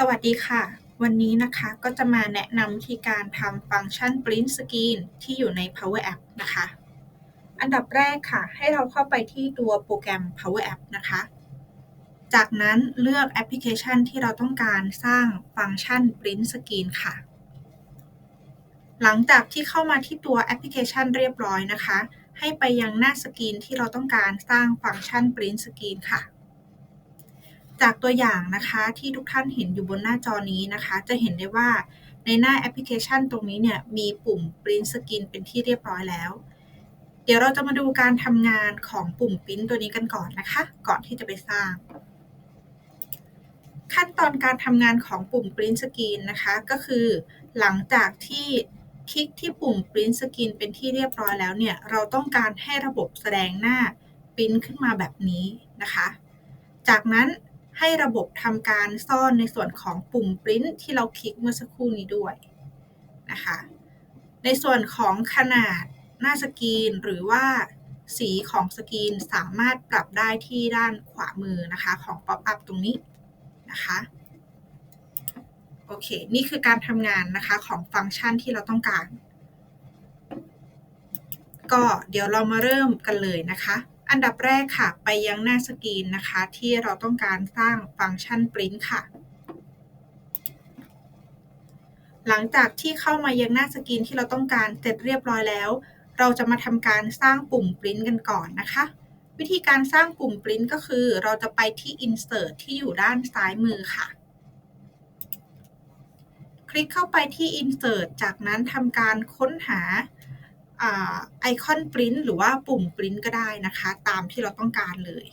สวัสดีค่ะ วันนี้นะคะก็จะมาแนะนำวิธีการทำฟังก์ชัน Print Screen ที่อยู่ใน Power App นะคะ อันดับแรกค่ะ ให้เราเข้าไปที่ตัวโปรแกรม Power App นะคะ จากนั้นเลือกแอปพลิเคชันที่เราต้องการสร้างฟังก์ชัน Print Screen ค่ะ หลังจากที่เข้ามาที่ตัวแอปพลิเคชันเรียบร้อยนะคะ ให้ไปยังหน้าสกรีนที่เราต้องการสร้างฟังก์ชัน Print Screen ค่ะ จากตัวอย่างนะคะที่ทุกท่านเห็นอยู่บนหน้าจอนี้นะคะ จะเห็นได้ว่าในหน้าแอปพลิเคชันตรงนี้เนี่ยมีปุ่ม Print Screen เป็นที่เรียบร้อยแล้ว เดี๋ยวเราจะมาดูการทำงานของปุ่ม Print ตัวนี้กันก่อนนะคะ ก่อนที่จะไปสร้าง ขั้นตอนการทำงานของปุ่ม Print Screen นะคะก็คือหลังจากที่คลิกที่ปุ่ม Print Screen เป็นที่เรียบร้อยแล้วเนี่ยเราต้องการให้ระบบแสดงหน้า Print ขึ้นมาแบบนี้นะคะ จากนั้น ให้ระบบทำการซ่อนในส่วนของปุ่ม Print ที่เราคลิกเมื่อสักครู่นี้ด้วยนะคะในส่วนของขนาดหน้าสกรีนหรือว่าสีของสกรีนสามารถปรับได้ที่ด้านขวามือนะคะของ Pop up ตรงนี้นะคะโอเค นี่คือการทำงานนะคะของฟังก์ชันที่เราต้องการ ก็เดี๋ยวเรามาเริ่มกันเลยนะคะ อันดับแรกค่ะ ไปยังหน้าสกรีนนะคะ ที่เราต้องการสร้างฟังก์ชัน Print ค่ะ หลังจากที่เข้ามายังหน้าสกรีนที่เราต้องการเสร็จเรียบร้อยแล้ว เราจะมาทำการสร้างปุ่ม Print กันก่อนนะคะ วิธีการสร้างปุ่ม Print ก็คือ เราจะไปที่ Insert ที่อยู่ด้านซ้ายมือค่ะ คลิกเข้าไปที่ Insert จากนั้นทำการค้นหา ไอคอน Print หรือว่าปุ่ม Print ก็ได้นะคะ ตามที่เราต้องการเลย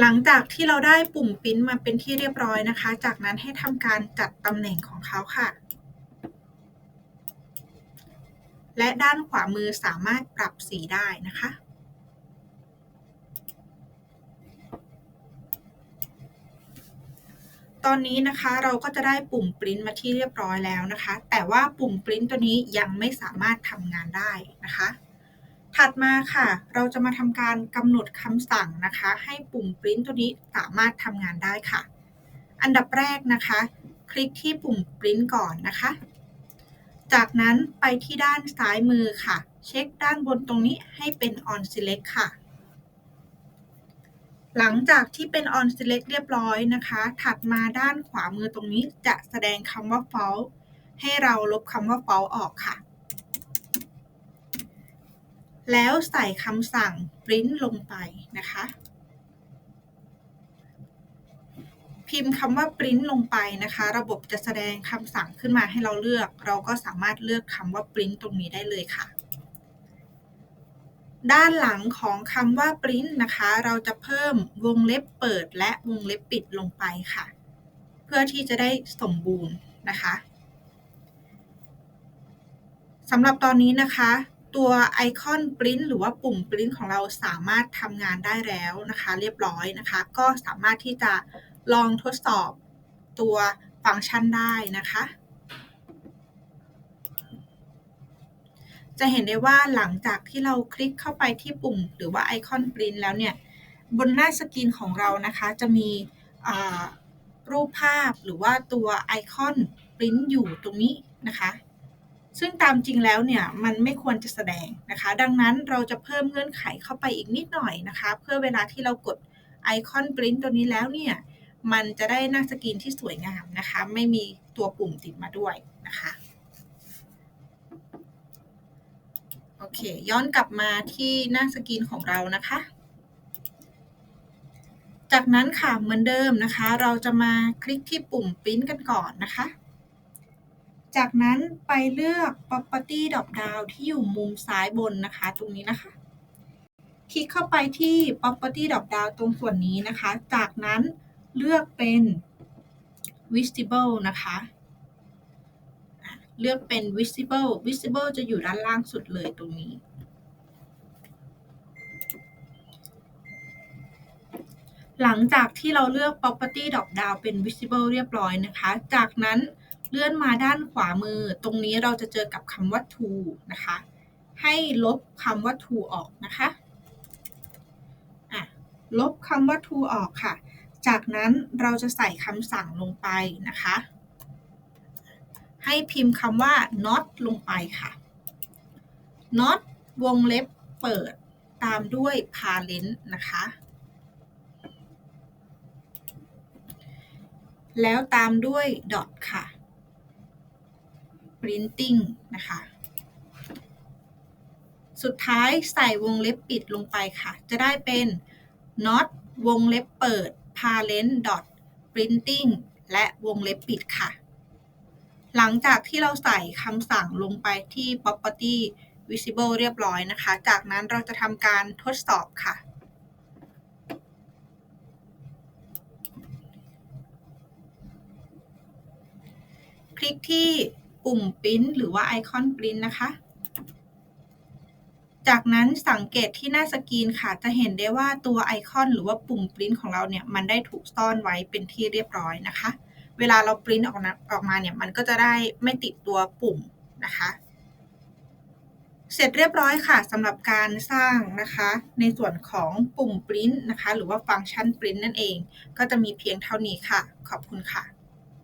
หลังจากที่เราได้ปุ่ม Print มาเป็นที่เรียบร้อยนะคะ จากนั้นให้ทำการจัดตำแหน่งของเขาค่ะ และด้านขวามือสามารถปรับสีได้นะคะ ตอนนี้นะคะเราก็จะได้ปุ่ม Print มาที่เรียบร้อยแล้วนะคะ แต่ว่าปุ่ม Print ตัวนี้ยังไม่สามารถทำงานได้นะคะ ถัดมาค่ะ เราจะมาทำการกำหนดคำสั่งนะคะ ให้ปุ่ม Print ตัวนี้สามารถทำงานได้ค่ะ อันดับแรกนะคะ คลิกที่ปุ่ม Print ก่อนนะคะ จากนั้นไปที่ด้านซ้ายมือค่ะ เช็คด้านบนตรงนี้ให้เป็น On Select ค่ะ หลังจากที่เป็น on select เรียบร้อยนะคะ ถัดมาด้านขวามือตรงนี้จะแสดงคำว่า false ให้เราลบคำว่า false ออกค่ะ แล้วใส่คำสั่ง print ลงไปนะคะ พิมพ์คำว่า print ลงไปนะคะ ระบบจะแสดงคำสั่งขึ้นมาให้เราเลือก เราก็สามารถเลือกคำว่า print ตรงนี้ได้เลยค่ะ ด้านหลังของคำว่า print นะคะ เราจะเพิ่มวงเล็บเปิดและวงเล็บปิดลงไปค่ะ เพื่อที่จะได้สมบูรณ์นะคะสำหรับตอนนี้นะคะ ตัวไอคอน print หรือว่าปุ่ม print ของเราสามารถทำงานได้แล้วนะคะ เรียบร้อยนะคะ ก็สามารถที่จะลองทดสอบตัวฟังก์ชันได้นะคะ จะเห็นได้ว่าหลังจากที่เราคลิกเข้าไปที่ปุ่ม หรือว่าไอคอน Print แล้วเนี่ย บนหน้าสกรีนของเรานะคะ จะมีรูปภาพหรือว่าตัวไอคอน Print อยู่ตรงนี้นะคะ ซึ่งตามจริงแล้วเนี่ย มันไม่ควรจะแสดงนะคะ ดังนั้นเราจะเพิ่มเงื่อนไขเข้าไปอีกนิดหน่อยนะคะ เพื่อเวลาที่เรากดไอคอน Print ตัวนี้แล้วเนี่ย มันจะได้หน้าสกรีนที่สวยงามนะคะ ไม่มีตัวปุ่มติดมาด้วยนะคะ โอ เค ย้อนกลับมาที่หน้าสกรีนของเรานะคะ จากนั้นค่ะเหมือนเดิมนะคะ เราจะมาคลิกที่ปุ่ม Print กันก่อนนะคะ จากนั้นไปเลือก Property Drop Down ที่อยู่มุมซ้ายบนนะคะ ตรงนี้นะคะ คลิกเข้าไปที่ Property Drop Down ตรงส่วนนี้นะคะ จากนั้นเลือกเป็น Visible นะคะ เลือกเป็น visible visible จะอยู่ด้านล่างสุดเลยตรงนี้ หลังจากที่เราเลือก property drop down เป็น visible เรียบร้อยนะคะ จากนั้นเลื่อนมาด้านขวามือ ตรงนี้เราจะเจอกับคำว่า to นะคะ ให้ลบคำว่า to ออกนะคะะลบคำว่า to ออกค่ะ จากนั้นเราจะใส่คำสั่งลงไปนะคะ ให้พิมพ์คำว่า not ลงไปค่ะ not วงเล็บเปิดตามด้วย parent นะคะ แล้วตามด้วย dot ค่ะ printing นะคะ สุดท้ายใส่วงเล็บปิดลงไปค่ะ จะได้เป็น not วงเล็บเปิด parent dot printing และวงเล็บปิดค่ะ หลังจากที่เราใส่คำสั่งลงไปที่ property visible เรียบร้อยนะคะ จากนั้นเราจะทำการทดสอบค่ะ คลิกที่ปุ่ม Print หรือว่าไอคอน Print นะคะ จากนั้นสังเกตที่หน้าสกรีนค่ะ จะเห็นได้ว่าตัวไอคอนหรือว่าปุ่ม Print ของเราเนี่ย มันได้ถูกซ่อนไว้เป็นที่เรียบร้อยนะคะ เวลาเราปริ้นออกนะออกมาเนี่ยมันก็จะได้ไม่ติดตัวปุ่มนะคะ เสร็จเรียบร้อยค่ะสำหรับการสร้างนะคะ ในส่วนของปุ่มปริ้นนะคะ หรือว่าฟังก์ชันปริ้นนั่นเอง ก็จะมีเพียงเท่านี้ค่ะ ขอบคุณค่ะ